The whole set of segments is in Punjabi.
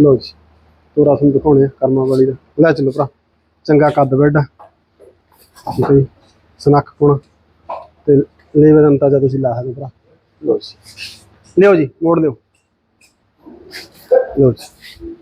ਲੋ ਜੀ ਤੋਰਾ ਤੁਹਾਨੂੰ ਦਿਖਾਉਣੇ ਆ ਕਰਮਾ ਵਾਲੀ ਦਾ। ਲੈ ਚਲੋ ਭਰਾ, ਚੰਗਾ ਕੱਦ ਬੈੱਡ ਠੀਕ ਹੈ ਜੀ, ਸਨੱਖ ਪੁਣਾ। ਤੇ ਲੇਵੇ ਦਾ ਅੰਤਾਜਾ ਤੁਸੀਂ ਲਾ ਸਕਦੇ ਭਰਾ। ਲੋ ਜੀ, ਲਿਓ ਜੀ, ਮੋੜ ਲਿਓ। ਲੋ ਜੀ।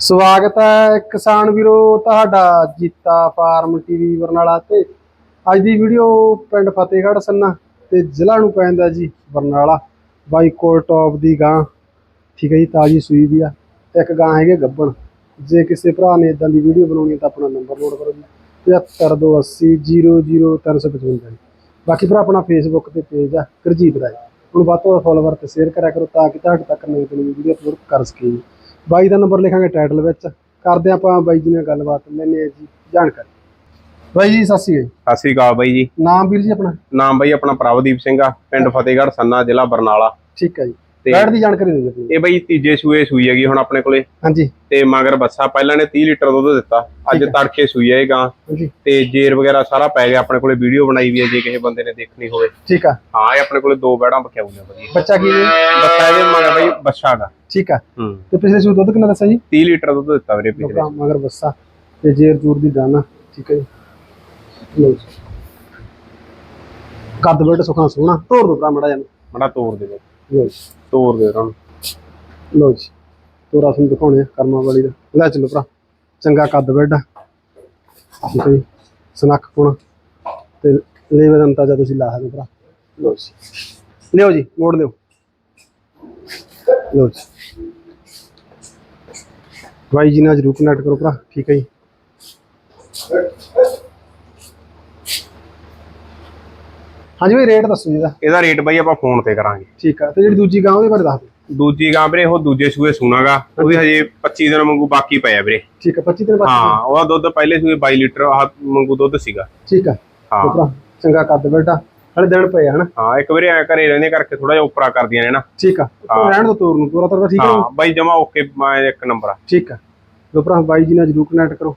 ਸਵਾਗਤ ਹੈ ਕਿਸਾਨ ਵੀਰੋ, ਤੁਹਾਡਾ ਜੀਤਾ ਫਾਰਮ ਟੀਵੀ ਬਰਨਾਲਾ ਤੇ। ਅੱਜ ਦੀ ਵੀਡੀਓ ਪਿੰਡ ਫਤਿਹਗੜ੍ਹ ਸੰਨਾ ਤੇ ਜ਼ਿਲ੍ਹਾ ਨੂੰ ਪੈਂਦਾ ਜੀ ਬਰਨਾਲਾ ਬਾਈ ਕੋਲ ਟੌਪ ਦੀ ਗਾਂ। ਠੀਕ ਹੈ ਜੀ, ਤਾਜੀ ਸੂਈ ਵੀ ਆ। ਇੱਕ ਗਾਂ ਹੈਗੇ ਗੱਬਣ। ਜੇ ਕਿਸੇ ਭਰਾ ਨੇ ਇਦਾਂ ਦੀ ਵੀਡੀਓ ਬਣਾਉਣੀ ਹੈ ਤਾਂ ਆਪਣਾ ਨੰਬਰ ਨੋਟ ਕਰੋ ਜੀ। 7528000355 ਜੀ। ਬਾਕੀ ਭਰਾ, ਆਪਣਾ ਫੇਸਬੁੱਕ ਤੇ ਪੇਜ ਆ, ਗੁਰਜੀਤ ਰਾਏ। ਹੁਣ ਵੱਧ ਤੋਂ ਵੱਧ ਫੋਲੋਵਰ ਤੇ ਸ਼ੇਅਰ ਕਰਿਆ ਕਰੋ ਤਾਂ ਕਿ ਤੁਹਾਡੇ ਤੱਕ ਨਵੀਂ ਤੋਂ ਨਵੀਂ ਵੀਡੀਓ ਅਪਲੋਡ ਕਰ ਸਕੀਏ। ਬਾਈ ਦਾ ਨੰਬਰ ਲਿਖਾਂਗੇ ਟਾਈਟਲ ਵਿੱਚ। ਕਰਦੇ ਆਪਾਂ ਬਾਈ ਜੀ ਨਾਲ ਗੱਲਬਾਤ। ਲੈਣੇ ਆ ਜੀ, ਜਾਣਕਾਰੀ। ਬਾਈ ਜੀ ਸਤਿ ਸ਼੍ਰੀ ਅਕਾਲ ਸਤਿ ਸ੍ਰੀ ਅਕਾਲ ਬਾਈ ਜੀ। ਨਾਮ ਵੀਰ ਜੀ ਆਪਣਾ? ਨਾਮ ਬਾਈ ਆਪਣਾ ਪ੍ਰਭਦੀਪ ਸਿੰਘ ਆ ਪਿੰਡ ਫਤਿਹਗੜ੍ਹ ਸੰਨਾ ਜ਼ਿਲ੍ਹਾ ਬਰਨਾਲਾ। ਠੀਕ ਹੈ ਜੀ। ਬੈਡ ਦੀ ਜਾਣਕਾਰੀ ਦਿਓ ਜੀ ਆਪਣੀ। ਇਹ ਬਾਈ ਤੀਜੇ ਸੂਏ ਸੂਈ ਹੈਗੀ ਹੁਣ ਆਪਣੇ ਕੋਲੇ। ਹਾਂਜੀ। ਤੇ ਮਗਰ ਬੱਸਾ ਪਹਿਲਾਂ ਨੇ 30 ਲੀਟਰ ਦੁੱਧ ਦਿੱਤਾ ਅੱਜ। ਤੜਕੇ ਸੂਈ ਹੈ ਇਹ ਗਾਂ। ਤੇ ਜੇਰ ਵਗੈਰਾ ਸਾਰਾ ਪੈ ਗਿਆ ਆਪਣੇ ਕੋਲੇ ਵੀਡੀਓ ਬਣਾਈ ਵੀ ਹੈ ਜੇ ਕਿਸੇ ਬੰਦੇ ਨੇ ਦੇਖਣੀ ਹੋਵੇ। ਠੀਕ ਆ। ਹਾਂ ਇਹ ਆਪਣੇ ਕੋਲੇ ਦੋ ਬੈੜਾਂ ਬਖਿਆ ਹੋਈਆਂ ਵਧੀਆ ਬੱਚਾ ਕੀ ਬੱਸਾ ਇਹਦੇ ਮਗਰ ਬਾਈ ਬੱਛਾ ਗਾ ਠੀਕ ਆ। ਤੇ ਪਿਛਲੇ ਸੂ ਦੁੱਧ ਕਿੰਨਾ ਦੱਸਿਆ ਜੀ? 30 ਲੀਟਰ ਦੁੱਧ ਦਿੱਤਾ ਵੀਰੇ ਪਿਛਲੇ। ਮਗਰ ਬੱਸਾ ਤੇ ਜੇਰ ਜੂਰ ਦੀ ਦਾਣਾ। ਠੀਕ ਹੈ ਜੀ। ਲਓ ਜੀ। ਕੱਦ ਬੈਡ ਸੁਖਣਾ ਸੋਹਣਾ ਤੋੜ ਦੋ ਭਰਾ ਮੜਾ ਜਾਨ ਮੜਾ ਤੋੜ ਦੇ ਲਓ ਜੀ। ਤੋੜ ਦੇ ਨੂੰ ਲਓ ਜੀ। ਤੋਰਾ ਤੁਹਾਨੂੰ ਦਿਖਾਉਣੇ ਆ ਕਰਮਾਂ ਵਾਲੀ ਦਾ। ਲੈ ਚਲੋ ਭਰਾ। ਚੰਗਾ ਕੱਦ ਆ ਠੀਕ ਹੈ ਜੀ ਸਨੱਖ ਪੁਣਾ। ਤੇ ਲੇਵੇ ਦਾ ਅੰਤਾਜਾ ਤੁਸੀਂ ਲਾ ਸਕਦੇ ਭਰਾ। ਲਓ ਜੀ। ਲਿਓ ਜੀ ਮੋੜ ਲਿਓ। ਲਓ ਜੀ। ਬਾਈ ਜੀ ਨਾਲ ਜਰੂਰ ਕਨੈਕਟ ਕਰੋ ਭਰਾ। ਠੀਕ ਹੈ ਜੀ। ਹਾਂਜੀ ਭਾਈ ਰੇਟ ਦੱਸੋ ਜੀ ਇਹਦਾ। ਇਹਦਾ ਰੇਟ ਬਾਈ ਆਪਾਂ ਫੋਨ ਤੇ ਕਰਾਂਗੇ। ਠੀਕ ਆ ਤੇ ਜਿਹੜੀ ਦੂਜੀ ਗਾਂ ਉਹਦੇ ਬਾਰੇ ਦੱਸ ਦਿਓ। ਦੂਜੀ ਗਾਂ ਵੀਰੇ ਉਹ ਦੂਜੇ ਸੂਏ ਸੂਣਾਗਾ ਉਹਦੀ ਹਜੇ 25 ਦਿਨ ਵਾਂਗੂ ਬਾਕੀ ਪਏ ਆ ਵੀਰੇ। ਠੀਕ ਆ 25 ਦਿਨ ਬਾਅਦ ਹਾਂ ਉਹਦਾ ਦੁੱਧ ਪਹਿਲੇ ਸੂਏ 22 ਲੀਟਰ ਆਹ ਵਾਂਗੂ ਦੁੱਧ ਸੀਗਾ। ਠੀਕ ਆ ਹਾਂ। ਚੰਗਾ ਕੱਦ ਬੈਠਾ ਹਲੇ ਦਿਨ ਪਏ ਹਨਾ? ਹਾਂ ਇੱਕ ਵਾਰੀ ਐ ਘਰੇ ਰਹਿੰਦੇ ਕਰਕੇ ਥੋੜਾ ਜਿਹਾ ਉਪਰਾ ਕਰਦੀਆਂ ਨੇ ਨਾ। ਠੀਕ ਆ। ਰਹਿਣ ਦੋ ਤੋਰ ਨੂੰ ਤੋਰਾ ਤੋਰਾ ਠੀਕ ਆ। ਹਾਂ ਬਾਈ ਜਮਾ ਓਕੇ ਮੈਂ ਇੱਕ ਨੰਬਰ ਆ। ਠੀਕ ਆ। ਭਰਾ ਬਾਈ ਜੀ ਨਾਲ ਜਰੂਰ ਕਨੈਕਟ ਕਰੋ।